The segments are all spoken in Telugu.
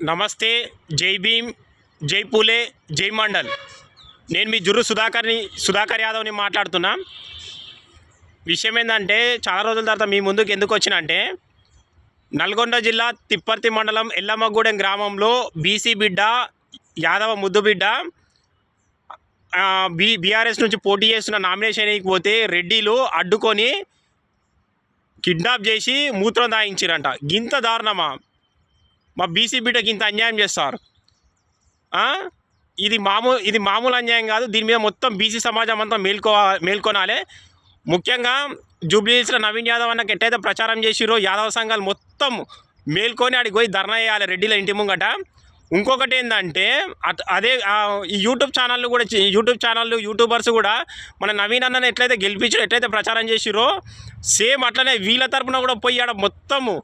నమస్తే జై భీమ్ జై పూలే జై మండల్. నేను మీ జుర్రు సుధాకర్ని సుధాకర్ యాదవ్ని మాట్లాడుతున్నా. విషయం ఏంటంటే చాలా రోజుల తర్వాత మీ ముందుకు ఎందుకు వచ్చిన అంటే నల్గొండ జిల్లా తిప్పర్తి మండలం ఎల్లమ్మగూడెం గ్రామంలో బీసీ బిడ్డ యాదవ ముద్దు బిడ్డ బీ బీఆర్ఎస్ నుంచి పోటీ చేస్తున్న నామినేషన్కి పోతే రెడ్డిలు అడ్డుకొని కిడ్నాప్ చేసి మూత్రం దాయించారంట. గింత దారుణమా? మా బీసీ బిడ్డకి ఇంత అన్యాయం చేస్తారు. ఇది మామూలు ఇది మామూలు అన్యాయం కాదు. దీని మీద మొత్తం బీసీ సమాజం అంతా మేల్కో మేల్కొనాలి. ముఖ్యంగా జూబ్లీహిల్స్లో నవీన్ యాదవ్ అన్నకి ఎట్టయితే ప్రచారం చేసిరో యాదవ సంఘాలు మొత్తం మేల్కొని ఆడికి పోయి ధర్నా చేయాలి రెడ్డిల ఇంటి ముంగట. ఇంకొకటి ఏంటంటే అట్- అదే ఈ యూట్యూబ్ ఛానళ్ళు కూడా యూట్యూబ్ ఛానళ్ళు యూట్యూబర్స్ కూడా మన నవీన్ అన్నని ఎట్లయితే గెలిపించారో ఎట్లయితే ప్రచారం చేసిరో సేమ్ అట్లనే వీళ్ళ తరపున కూడా పోయి ఆడ మొత్తము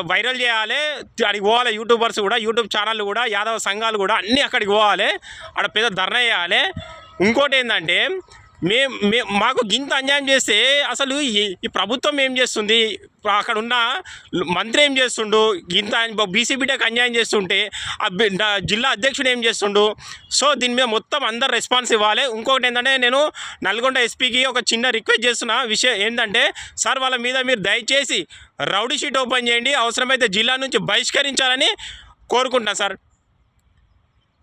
వైరల్ చేయాలి. అక్కడికి పోవాలి. యూట్యూబర్స్ కూడా యూట్యూబ్ ఛానళ్ళు కూడా యాదవ సంఘాలు కూడా అన్నీ అక్కడికి పోవాలి. ఆడ పెద్ద ధర్నా చేయాలి. ఇంకోటి ఏంటంటే మే మే మాకు గింత అన్యాయం చేస్తే అసలు ఈ ఈ ప్రభుత్వం ఏం చేస్తుంది? అక్కడ ఉన్న మంత్రి ఏం చేస్తుండు? గింత బీసీ బిడ్డకు అన్యాయం చేస్తుంటే ఆ జిల్లా అధ్యక్షుడు ఏం చేస్తుండు? సో దీని మీద మొత్తం అందరు రెస్పాన్స్ ఇవ్వాలి. ఇంకొకటి ఏంటంటే నేను నల్గొండ ఎస్పీకి ఒక చిన్న రిక్వెస్ట్ చేస్తున్న. విషయం ఏంటంటే సార్ వాళ్ళ మీద మీరు దయచేసి రౌడీ షీట్ ఓపెన్ చేయండి. అవసరమైతే జిల్లా నుంచి బహిష్కరించాలని కోరుకుంటున్నాను సార్.